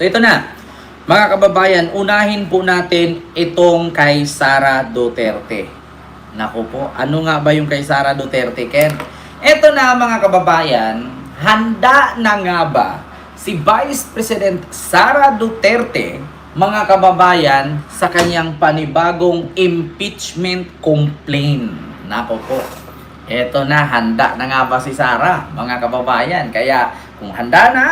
So ito na, mga kababayan, unahin po natin itong kay Sara Duterte. Naku po, ano nga ba yung kay Sara Duterte, Ken? Ito na mga kababayan, handa na nga ba si Vice President Sara Duterte, mga kababayan, sa kanyang panibagong impeachment complaint? Naku po, Eto na, handa na nga ba si Sara, mga kababayan? Kaya, kung handa na,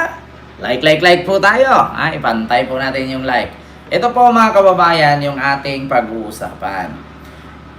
like, like, like po tayo. Ay, pantay po natin yung like. Ito po mga kababayan, yung ating pag-uusapan.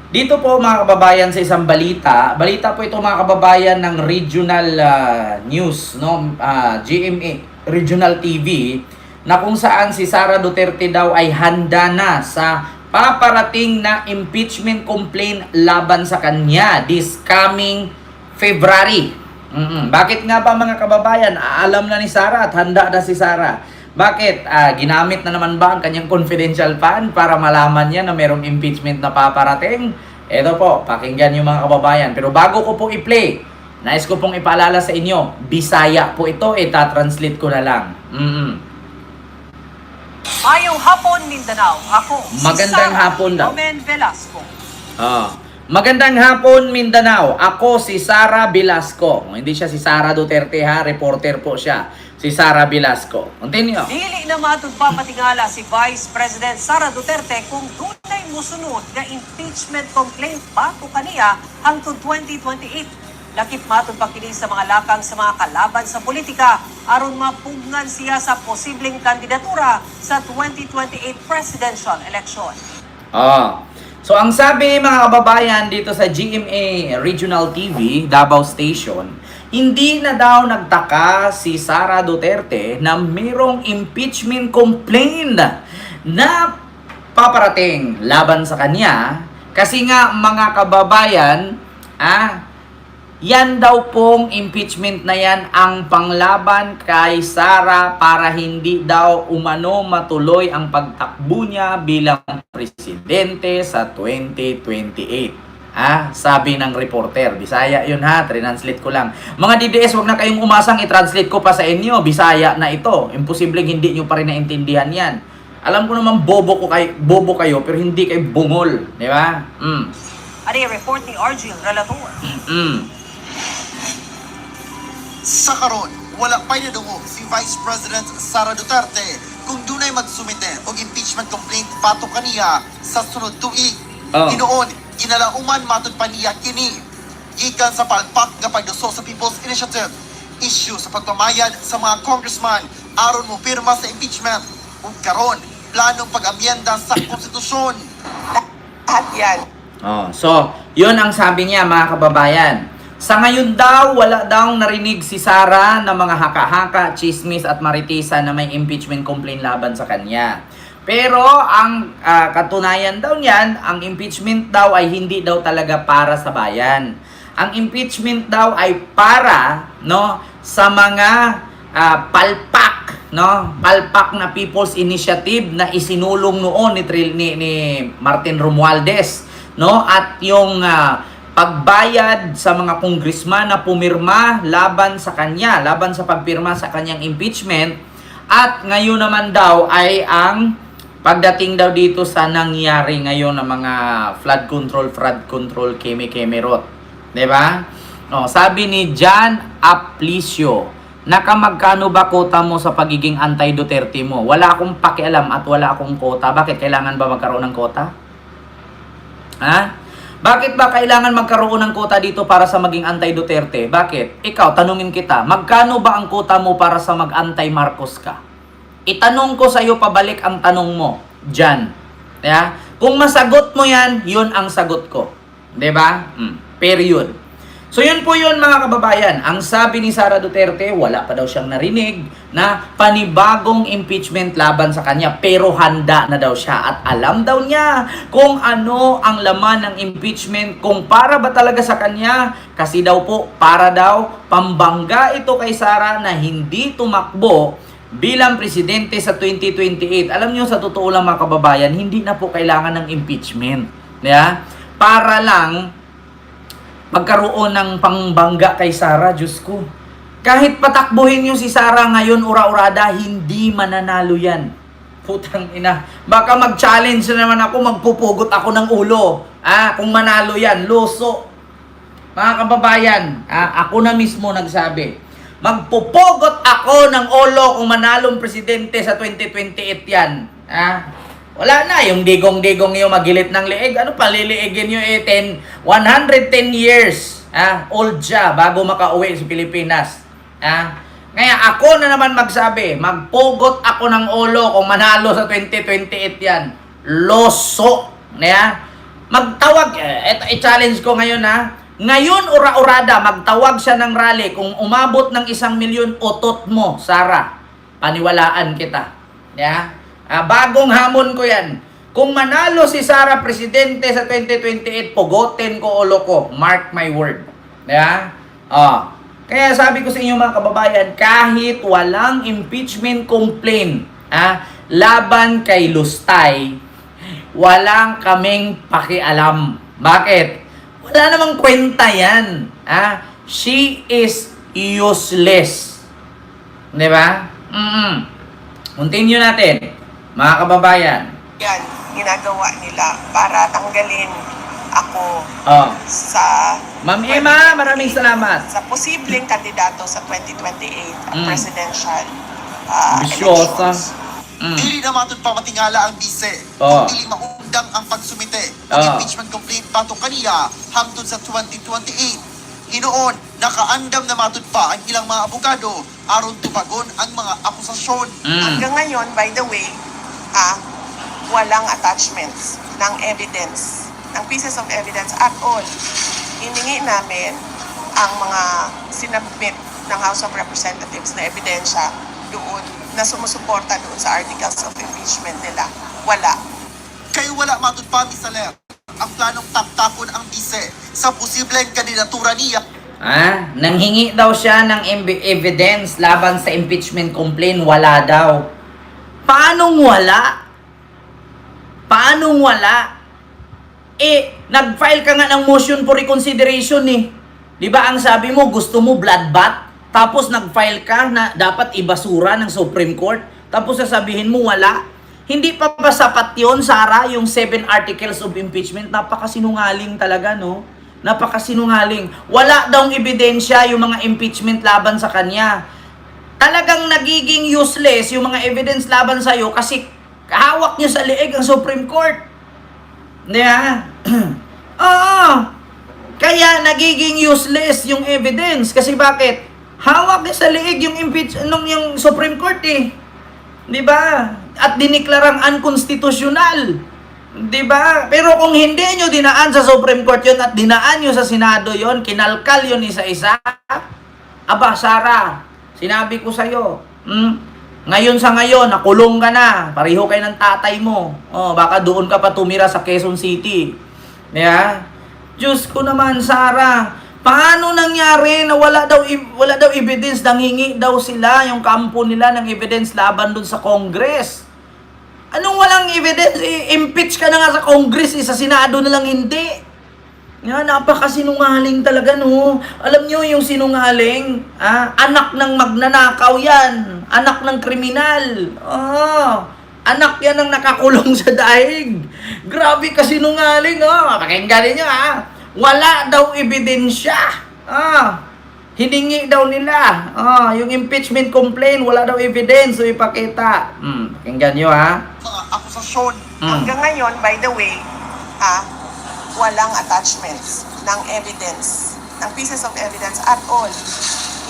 Dito po mga kababayan sa isang balita, balita po ito mga kababayan ng regional ah, news, no? Ah, GMA, Regional TV, na kung saan si Sara Duterte daw ay handa na sa paparating na impeachment complaint laban sa kanya this coming February. Mm-mm. Bakit nga ba mga kababayan, alam na ni Sara at handa na si Sara? Bakit? Ah, ginamit na naman ba ang kanyang confidential fund para malaman niya na merong impeachment na paparating? Ito po, pakinggan yung mga kababayan. Pero bago ko po i-play, nais ko pong ipaalala sa inyo, Bisaya po ito, itatranslate ko na lang. Mm-mm. Mayong hapon, Mindanao. Ako, Magandang si Sara hapon daw. Velasco. Ah. Magandang hapon Mindanao. Ako si Sara Velasco. Hindi siya si Sara Duterte ha, reporter po siya. Si Sara Velasco. Continue. Dili na matugpapatingala si Vice President Sara Duterte kung tunay musunod nga impeachment complaint bago kaniya hangtod 2028. Lakip matod pa kini sa mga lakang sa mga kalaban sa politika aron mapugnan siya sa posibleng kandidatura sa 2028 presidential election. Ah. So ang sabi mga kababayan dito sa GMA Regional TV, Davao Station, hindi na daw nagtaka si Sara Duterte na mayroong impeachment complaint na paparating laban sa kanya. Kasi nga mga kababayan, ah, yan daw pong impeachment na yan ang panglaban kay Sara para hindi daw umano matuloy ang pagtakbo niya bilang presidente sa 2028. Ah, sabi ng reporter. Bisaya yun ha, translate ko lang. Mga DDS, wag na kayong umasang i-translate ko pa sa inyo. Bisaya na ito. Imposibleng hindi nyo pa rin naintindihan yan. Alam ko naman bobo ko kay bobo kayo pero hindi kayo bungol, di ba? Mm. Ano yung report ni Argil Relator? Mm. Sa karon, wala pa nadungo si Vice President Sara Duterte kung dunay magsumite og impeachment complaint bato kaniya sa sunod tuig. Oh. Hinoon, ginalauman matud pa niya kini. Gikan sa palpak nga pagduso sa People's Initiative, issue sa pagpamayad sa mga congressman aron mo pirma sa impeachment. Ug karon, planong pag-amyenda sa konstitusyon. Lahat yan Oh, so, yun ang sabi niya mga kababayan. Sa ngayon daw, wala daw narinig si Sara na mga haka-haka, chismis at maritisa na may impeachment complaint laban sa kanya. Pero ang ah, katunayan daw niyan, ang impeachment daw ay hindi daw talaga para sa bayan. Ang impeachment daw ay para no sa mga ah, palpak no palpak na People's Initiative na isinulong noon ni, ni, ni Martin Romualdez no at yung ah, pagbayad sa mga congressman na pumirma laban sa kanya laban sa pagpirma sa kanyang impeachment at ngayon naman daw ay ang pagdating daw dito sa nangyari ngayon ng mga flood control flood control keme keme rot ba oh sabi ni John Aplicio nakamagkano ba kota mo sa pagiging anti-Duterte mo? Wala akong pakialam at wala akong kota. Bakit kailangan ba magkaroon ng kota? Ha? Bakit ba kailangan magkaroon ng kota dito para sa maging anti-Duterte? Bakit? Ikaw, tanungin kita, magkano ba ang kota mo para sa mag-anti-Marcos ka? Itanong ko sa iyo pabalik ang tanong mo, Jan. Yeah? Kung masagot mo yan, yun ang sagot ko. 'Di ba? Mm. Period. So yun po yun mga kababayan. Ang sabi ni Sara Duterte, wala pa daw siyang narinig na panibagong impeachment laban sa kanya pero handa na daw siya at alam daw niya kung ano ang laman ng impeachment kung para ba talaga sa kanya kasi daw po para daw pambangga ito kay Sara na hindi tumakbo bilang presidente sa 2028. Alam niyo sa totoo lang mga kababayan, hindi na po kailangan ng impeachment. Yeah? Para lang magkaroon ng pangbangga kay Sara, Diyos ko. Kahit patakbuhin yung si Sara ngayon, ura-urada, hindi mananalo yan. Putang ina. Baka mag-challenge na naman ako, magpupugot ako ng ulo. Ah, kung manalo yan, luso. Mga kababayan, ah, ako na mismo nagsabi. Magpupugot ako ng ulo kung manalong presidente sa 2028 yan. Ah, wala na, yung digong-digong yung magilit ng leeg. Ano pa, liliigin nyo eh, 10, 110 years ah, old siya bago makauwi sa Pilipinas. Ah, kaya ako na naman magsabi, magpugot ako ng ulo kung manalo sa 2028 yan. Loso. Yeah? Magtawag, eh, i-challenge ko ngayon ha. Ngayon, ura-urada, magtawag siya ng rally. Kung umabot ng isang milyon, otot mo, Sara. Paniwalaan kita. Yeah? Ah, bagong hamon ko yan. Kung manalo si Sara presidente sa 2028, pugotin ko ulo ko. Mark my word. Yeah? Ah. Kaya sabi ko sa inyo mga kababayan, kahit walang impeachment complaint ah, laban kay Lustay, walang kaming pakialam. Bakit? Wala namang kwenta yan. Ah, she is useless. Di ba? Mm Continue natin, mga kababayan. yan ginagawa nila para tanggalin ako Oh. sa Ma'am Emma, maraming salamat. sa posibleng kandidato sa 2028 Mm. presidential uh, Bisyosa. elections. Mm. Dili na matod pa matingala ang bise. Oh. Dili maundang ang pagsumite ng Oh. impeachment complaint patong kaniya hangtod sa 2028. Hinoon, nakaandam na matod pa ang ilang mga abogado aron tubagon ang mga akusasyon. Mm. Hanggang ngayon, by the way, ah, walang attachments ng evidence, ng pieces of evidence at all. Hiningi namin ang mga sinabmit ng House of Representatives na ebidensya doon na sumusuporta doon sa articles of impeachment nila. Wala. Kayo wala matod pa, Mr. Ler, ang planong taktakon ang bise sa posibleng kandidatura niya Ah, nanghingi daw siya ng evidence laban sa impeachment complaint, wala daw. Paanong wala? Paanong wala? Eh, nag-file ka nga ng motion for reconsideration eh. 'Di ba ang sabi mo, gusto mo bloodbath? Tapos nag-file ka na dapat ibasura ng Supreme Court. Tapos sasabihin mo wala. Hindi pa ba sapat yun, Sara, yung seven articles of impeachment? Napakasinungaling talaga, no? Napakasinungaling. Wala daw ebidensya yung mga impeachment laban sa kanya. Talagang nagiging useless yung mga evidence laban sa'yo kasi hawak niyo sa liig ang Supreme Court. Di ba? Oo. Kaya nagiging useless yung evidence. Kasi bakit? Hawak niya sa liig yung impeach nung yung Supreme Court eh. 'Di ba? At diniklarang unconstitutional. 'Di ba? Pero kung hindi nyo dinaan sa Supreme Court 'yon at dinaan nyo sa Senado 'yon, kinalkal 'yon isa-isa. Aba, Sara, sinabi ko sa iyo, hmm? Ngayon sa ngayon, nakulong ka na. Pareho kayo ng tatay mo. Oh, baka doon ka pa tumira sa Quezon City. Yeah? Diyos ko naman, Sara. Paano nangyari na wala daw wala daw evidence nang hingi daw sila yung kampo nila ng evidence laban doon sa Congress? Anong walang evidence? I- impeach ka na nga sa Congress, eh, sa Senado na lang hindi. Yan, napakasinungaling talaga, no? Alam nyo yung sinungaling? Ah, anak ng magnanakaw yan. Anak ng kriminal. Oh, anak yan ng nakakulong sa daig. Grabe ka sinungaling, oh. Pakinggan ninyo, ah. Wala daw ebidensya. Ah, hiningi daw nila. Ah, yung impeachment complaint, wala daw evidence. So, ipakita. Hmm, pakinggan nyo, ha? mga akusasyon. Hmm. Hanggang ngayon, by the way, ah, walang attachments ng evidence, ng pieces of evidence at all.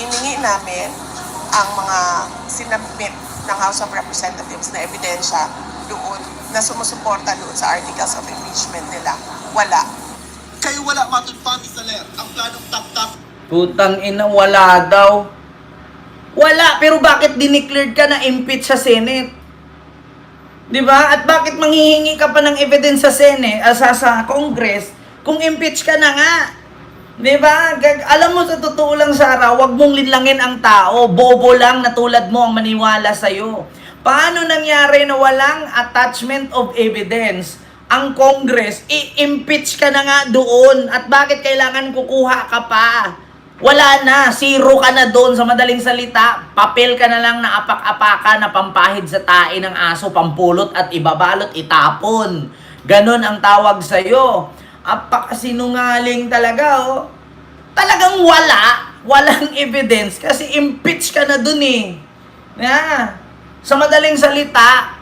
Hiningi namin ang mga sinabmit ng House of Representatives na ebidensya doon na sumusuporta doon sa articles of impeachment nila. Wala. Kayo wala matod pa, Mr. Ler, ang planong taktak Putang ina, wala daw. Wala, pero bakit dineclared ka na impeach sa Senate? 'Di ba? At bakit manghihingi ka pa ng evidence sa Senate, ah, sa, sa Congress, kung impeach ka na nga? 'Di ba? Alam mo sa totoo lang Sara, wag mong linlangin ang tao. Bobo lang na tulad mo ang maniwala sa iyo. Paano nangyari na walang attachment of evidence ang Congress? I-impeach ka na nga doon. At bakit kailangan kukuha ka pa? Wala na, zero ka na doon sa madaling salita. Papel ka na lang na apak-apaka na pampahid sa tae ng aso, pampulot at ibabalot, itapon. Ganon ang tawag sa'yo. Apakasinungaling talaga, oh. Talagang wala. Walang evidence kasi impeach ka na doon eh. Yeah. Sa madaling salita,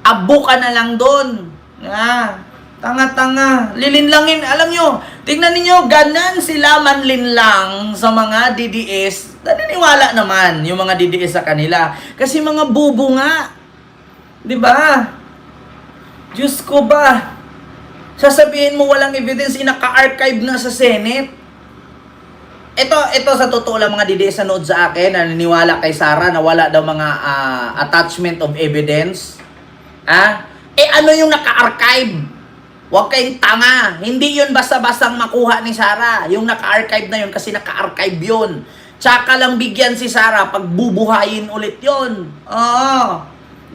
abo ka na lang doon. Yeah. Tanga-tanga. Lilinlangin. Alam nyo, tingnan ninyo, ganan sila manlinlang sa mga DDS. Naniniwala naman yung mga DDS sa kanila. Kasi mga bubo nga. Di ba? Diyos ko ba? Sasabihin mo walang evidence, inaka-archive na sa Senate. Ito, ito sa totoo lang mga DDS na sa akin, naniniwala kay Sarah na wala daw mga ah, attachment of evidence. Ha? Eh ano yung naka-archive? Huwag kayong tanga. Hindi yun basta-bastang makuha ni Sarah. Yung naka-archive na yun kasi naka-archive yun. Tsaka lang bigyan si Sarah pag bubuhayin ulit yun. Oo.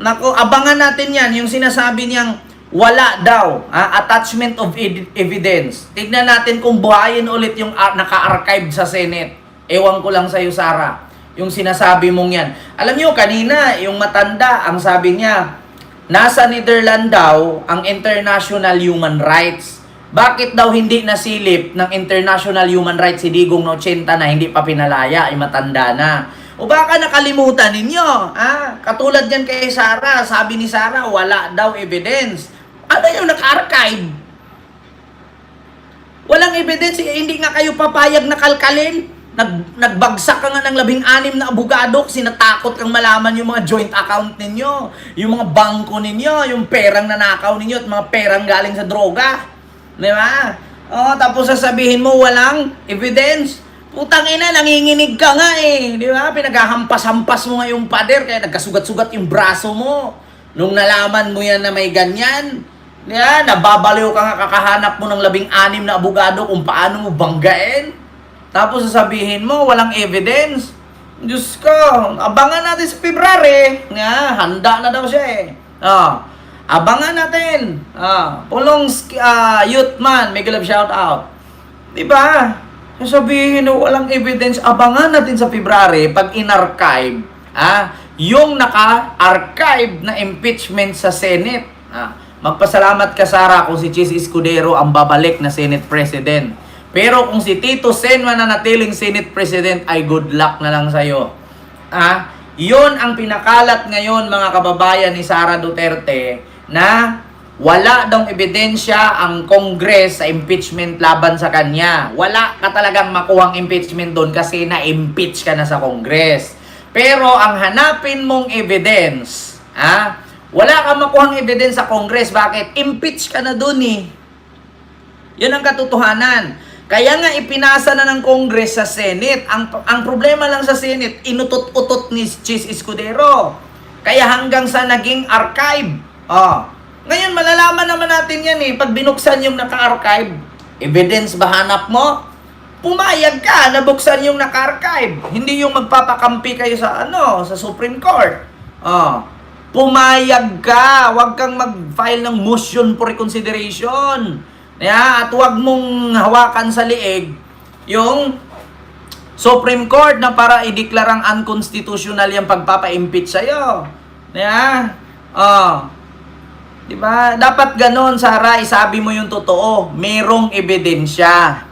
Nako, abangan natin yan. Yung sinasabi niyang wala daw. ah, attachment of evidence. Tignan natin kung buhayin ulit yung ar- naka-archive sa Senate. Ewan ko lang sa'yo, Sarah. Yung sinasabi mong yan. Alam niyo kanina, yung matanda, ang sabi niya, Nasa Netherlands daw ang International Human Rights. Bakit daw hindi nasilip ng International Human Rights si Digong Nochenta na hindi pa pinalaya, ay matanda na? O baka nakalimutan ninyo? Ah, katulad yan kay Sarah, sabi ni Sarah, wala daw evidence. Ano yung naka-archive? Walang evidence, eh, hindi nga kayo papayag na kalkalin. Nag, nagbagsak ka nga ng labing anim na abogado kasi natakot kang malaman yung mga joint account ninyo, yung mga bangko ninyo, yung perang nanakaw ninyo at mga perang galing sa droga. Di ba? Oh, tapos sasabihin mo walang evidence. Putang ina, nanginginig ka nga eh. Di ba? Pinaghahampas-hampas mo nga yung pader kaya nagkasugat-sugat yung braso mo. Nung nalaman mo yan na may ganyan, di ba? Nababaliw ka nga kakahanap mo ng labing anim na abogado kung paano mo banggain. Tapos sasabihin mo, walang evidence. Diyos ko, abangan natin sa February. Nga, handa na daw siya eh. Ah, abangan natin. Ah, pulong uh, youth man, make love shout out. Di ba? Sasabihin mo, walang evidence. Abangan natin sa February pag in-archive. Ah, yung naka-archive na impeachment sa Senate. Ah, magpasalamat ka, Sara, kung si Chis Escudero ang babalik na Senate President. Pero kung si Tito Sen mananatiling Senate President, ay good luck na lang sa'yo. Ah, yon ang pinakalat ngayon mga kababayan ni Sara Duterte na wala daw ebidensya ang Congress sa impeachment laban sa kanya. Wala ka talagang makuhang impeachment doon kasi na-impeach ka na sa Congress. Pero ang hanapin mong evidence, ah, wala kang makuhang evidence sa Congress. Bakit? Impeach ka na doon eh. Yan ang katotohanan. Kaya nga ipinasa na ng Congress sa Senate. Ang, ang problema lang sa Senate, inutot-utot ni Chis Escudero. Kaya hanggang sa naging archive. Oh. Ngayon, malalaman naman natin yan eh. Pag binuksan yung naka-archive, evidence ba hanap mo? Pumayag ka na buksan yung naka-archive. Hindi yung magpapakampi kayo sa ano, sa Supreme Court. Oh. Pumayag ka. Huwag kang mag-file ng motion for reconsideration. Yeah, at huwag mong hawakan sa liig yung Supreme Court na para ideklarang unconstitutional yung pagpapa-impeach sa'yo. Yeah. Oh. Di ba? Dapat ganon, Sara, isabi mo yung totoo. Merong ebidensya.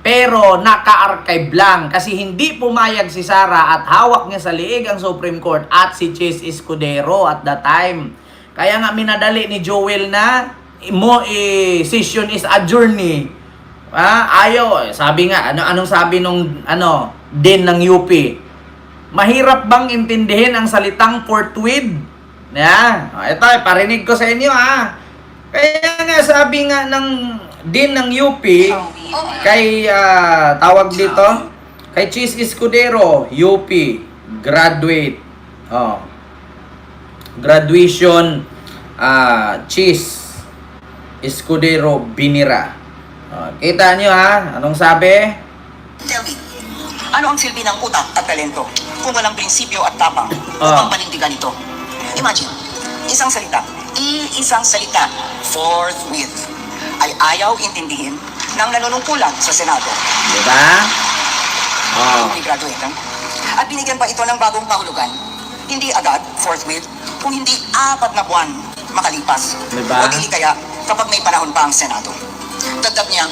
Pero naka-archive lang kasi hindi pumayag si Sara at hawak niya sa liig ang Supreme Court at si Chase Escudero at that time. Kaya nga minadali ni Joel na mo session is adjourned eh. Ah, ayaw. Sabi nga, ano anong sabi nung ano, din ng UP? Mahirap bang intindihin ang salitang forthwith? Yeah. Ito, parinig ko sa inyo ah. Kaya nga sabi nga ng din ng UP kay ah, tawag dito kay Cheese Escudero, UP graduate. Oh. Graduation ah Cheese Escudero Binira. Oh, kita nyo ha? Anong sabi? Ano ang silbi ng utak at talento kung walang prinsipyo at tapang Ah. upang panindigan ito? Imagine, isang salita, iisang salita, forthwith, ay ayaw intindihin ng nanunungkulan sa Senado. Di ba? Ah. Hindi graduate? At binigyan pa ito ng bagong kahulugan. Hindi agad, forthwith, kung hindi apat na buwan makalipas. Diba? O dili kaya kapag may panahon pa ang Senado. Dagdag niya,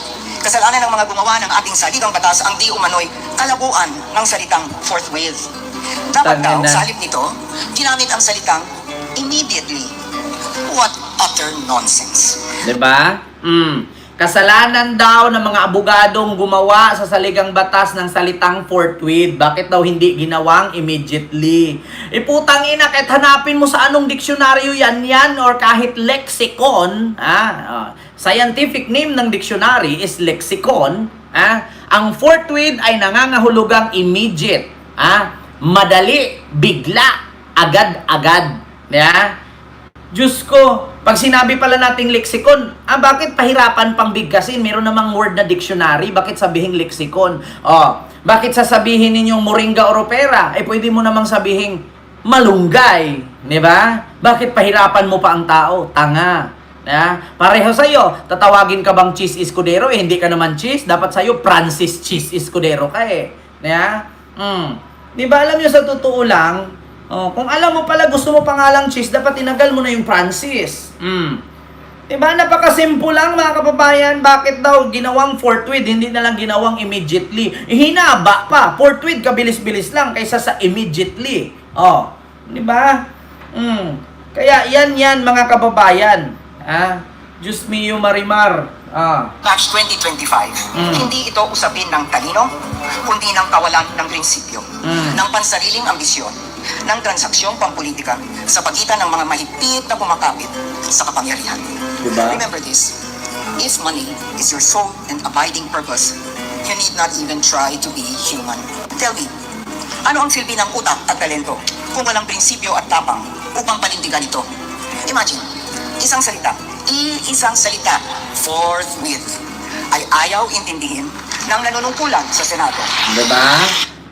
kasalanan ng mga gumawa ng ating saligang batas ang di umano'y kalabuan ng salitang forthwith. Dapat Tangina. daw, sa halip nito, ginamit ang salitang immediately. What utter nonsense. 'Di ba? Mm. Kasalanan daw ng mga abogadong gumawa sa saligang batas ng salitang forthwith. Bakit daw hindi ginawang immediately? E putang ina, kahit hanapin mo sa anong diksyonaryo yan yan or kahit lexicon, ah, ah, scientific name ng dictionary is lexicon, ah, ang forthwith ay nangangahulugang immediate, ah, madali, bigla, agad-agad. Yeah? Diyos ko, pag sinabi pala nating lexicon, ah bakit pahirapan pang bigkasin? Meron namang word na dictionary, bakit sabihin lexicon? Oh, bakit sasabihin ninyong moringa or opera? Eh pwede mo namang sabihin malunggay, di ba? Bakit pahirapan mo pa ang tao? Tanga. Ya, pareho sa'yo, tatawagin ka bang cheese escudero? Eh, hindi ka naman cheese. Dapat sa'yo, Francis cheese escudero ka eh. Ya? Mm. Di ba alam nyo sa totoo lang, Oh, kung alam mo pala gusto mo pangalang cheese, dapat tinagal mo na yung Francis. Mm. Diba, napakasimple lang mga kababayan. Bakit daw ginawang forthwith, hindi na lang ginawang immediately? Hinaba pa. Forthwith, kabilis-bilis lang kaysa sa immediately. Oh, di ba? Mm. Kaya yan yan mga kababayan. Ah, Diyos mio marimar. Ah. March 2025, Mm. hindi ito usapin ng talino, kundi ng kawalan ng prinsipyo, Mm. ng pansariling ambisyon, ng transaksyong pampolitika sa pagitan ng mga mahigpit na kumakapit sa kapangyarihan. Diba? Remember this, if money is your sole and abiding purpose, you need not even try to be human. Tell me, ano ang silbi ng utak at talento kung walang prinsipyo at tapang upang panindigan ito? Imagine, isang salita, iisang salita, forthwith, ay ayaw intindihin ng nanunungkulan sa Senado. Diba?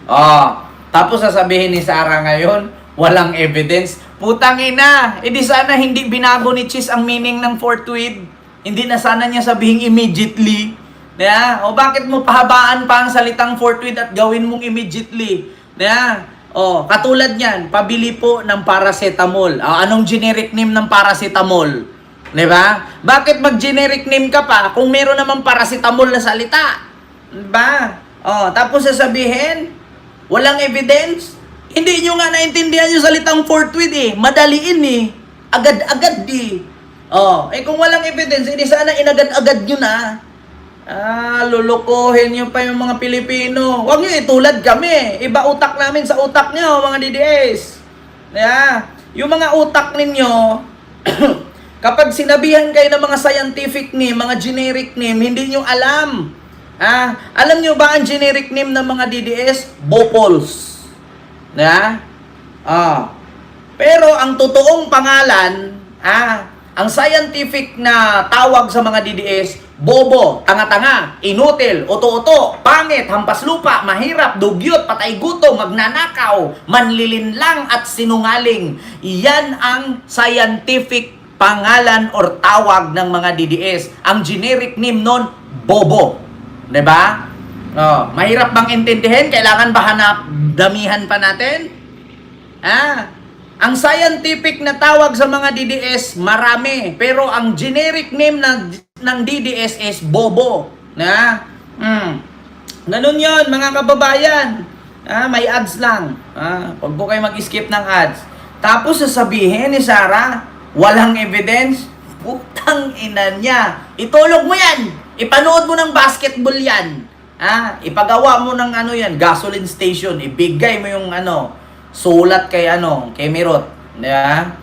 Oh, tapos sasabihin ni Sarah ngayon, walang evidence. Putang ina, edi sana hindi binago ni Cheese ang meaning ng forthwith. Hindi na sana niya sabihin immediately. Yeah? O bakit mo pahabaan pa ang salitang forthwith at gawin mong immediately? Yeah? Oh, katulad niyan, pabili po ng paracetamol. Ah, anong generic name ng paracetamol? 'Di ba? Bakit mag-generic name ka pa kung meron namang paracetamol na salita? 'Di ba? Oh, tapos sasabihin, walang evidence. Hindi nyo nga naintindihan yung salitang forthwith eh. Madaliin eh. Agad-agad eh. Oh, eh kung walang evidence, hindi sana inagad-agad nyo na. Ah, lulukohin nyo pa yung mga Pilipino. Huwag nyo itulad kami. Iba utak namin sa utak nyo, mga DDS. Yeah. Yung mga utak ninyo, kapag sinabihan kayo ng mga scientific name, mga generic name, hindi nyo alam. Ah, alam nyo ba ang generic name ng mga DDS? Bopols. Na? Ah. Pero ang totoong pangalan, ah, ang scientific na tawag sa mga DDS, bobo, tanga-tanga, inutil, uto-uto, pangit, hampas lupa, mahirap, dugyot, patay gutom, magnanakaw, manlilinlang at sinungaling. Iyan ang scientific pangalan or tawag ng mga DDS. Ang generic name nun, bobo. ba? Oh, mahirap bang intindihin? Kailangan ba hanap damihan pa natin? Ah, ang scientific na tawag sa mga DDS marami, pero ang generic name ng ng DDS is bobo, na? Mm. Ganun 'yon, mga kababayan. Ah, may ads lang. Ah, pag po kayo mag-skip ng ads. Tapos sasabihin ni Sarah, walang evidence. Putang ina niya. Itulog mo yan. Ipanood mo ng basketball yan. Ah, ipagawa mo ng ano yan, gasoline station. Ibigay mo yung ano, sulat kay ano, kay Mirot. Yeah?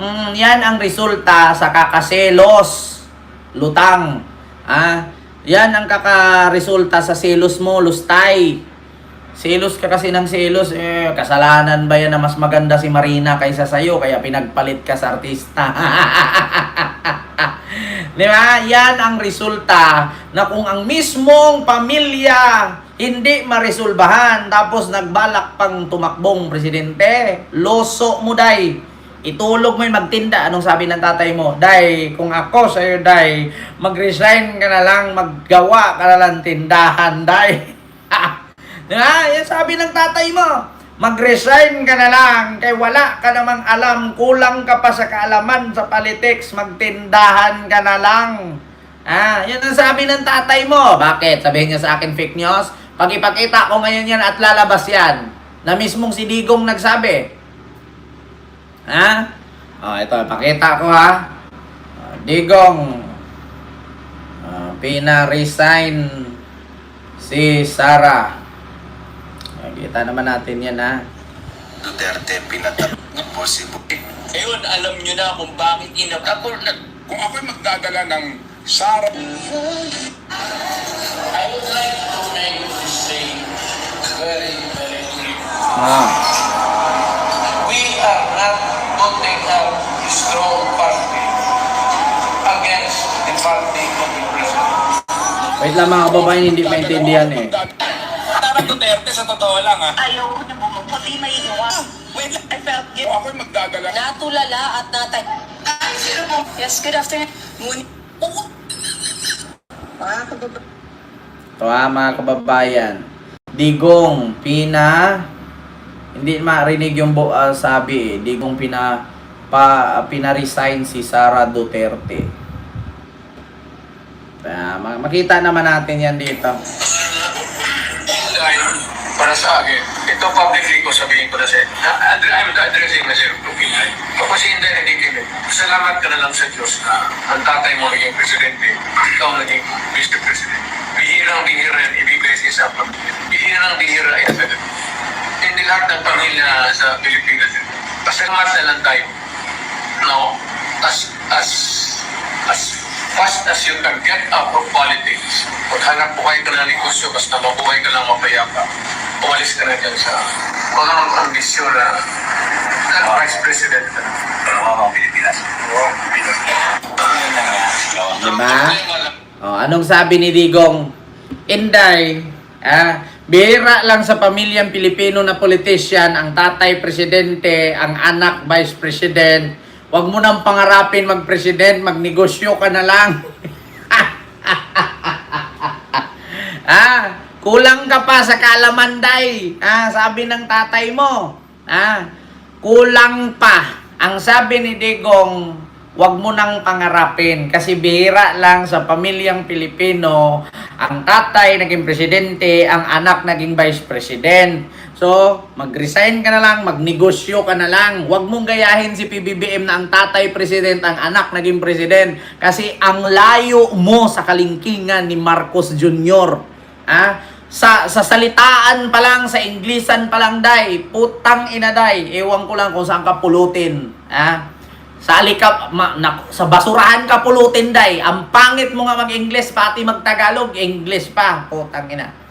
Mm, yan ang resulta sa kakaselos. Lutang. Ah, yan ang kakaresulta sa selos mo, lustay. Selos ka kasi ng selos, eh, kasalanan ba yan na mas maganda si Marina kaysa sa'yo, kaya pinagpalit ka sa artista. Di ba? Yan ang resulta na kung ang mismong pamilya hindi maresolbahan tapos nagbalak pang tumakbong presidente, loso mo day. Itulog mo yun, magtinda. Anong sabi ng tatay mo? Day, kung ako sa'yo, day, mag-resign ka na lang, maggawa ka na lang tindahan, day. Ba? Yan sabi ng tatay mo. Mag-resign ka na lang kay wala ka namang alam, kulang ka pa sa kaalaman sa politics, magtindahan ka na lang. Ah, yan ang sabi ng tatay mo. Bakit? Sabihin niya sa akin fake news? Pag ipakita ko ngayon yan at lalabas yan, na mismong si Digong nagsabi. Ha? Oh, ito, pakita ko ha. Ah, Digong, ah, pina-resign si Sara. Nakita naman natin yan ha. Duterte pinatap na possible. Ngayon, alam nyo na kung bakit ina... Ako, na, Kung ako'y magdadala ng Sara I would like to make this thing very, very clear. Ah. We are not putting up a strong party against the party of the president. Wait lang mga kababayan, hindi maintindihan eh. Sara Duterte sa totoo lang ha. Ayaw ko na bumukot, di may iwa. Wait lang. I felt guilty. ako'y magdadala Natulala at natay. Yes, good afternoon. Ngunit, Ito ha mga kababayan. Digong, pina... Hindi marinig yung bu- ah, sabi eh. Digong pina... Pa, pina-resign si Sara Duterte. Ah, ma- makita naman natin yan dito. Dahil, para sa akin, ito publicly ko sabihin ko na sa I'm addressing na Sir Rupin. Ako si Inday Nadikilig. Salamat ka na lang sa Diyos na ang tatay mo naging presidente, ikaw naging Mr. President. Bihirang bihira yan ibigay sa isa pamilya. Bihirang bihira yan. Hindi lahat ng pamilya sa Pilipinas. Pasalamat na lang tayo. No, as, as, as fast as you can get out of politics, maghanap buhay ka ng negosyo, basta mabuhay ka lang mapayapa, umalis ka na dyan sa mga ambisyon na na vice president ka na. Pilipinas. Diba? Oh, anong sabi ni Digong? Inday, ah, bihira lang sa pamilyang Pilipino na politician, ang tatay presidente, ang anak vice president. Huwag mo nang pangarapin mag-president, magnegosyo ka na lang. ah, kulang ka pa sa kalamanday. Ah, sabi ng tatay mo. Ah, kulang pa. Ang sabi ni Digong, Huwag mo nang pangarapin kasi bihira lang sa pamilyang Pilipino ang tatay naging presidente, ang anak naging vice president. So, mag-resign ka na lang, magnegosyo ka na lang. Huwag mong gayahin si PBBM na ang tatay president, ang anak naging president. Kasi ang layo mo sa kalingkingan ni Marcos Jr. Ah, sa sa salitaan pa lang, sa Inglesan pa lang, day. Putang ina, day. Ewan ko lang kung saan ka pulutin. Ah, sa alikap, ma, na, sa basurahan ka pulutin, day. Ang pangit mo nga mag-English, pati mag-Tagalog, English pa. Putang ina.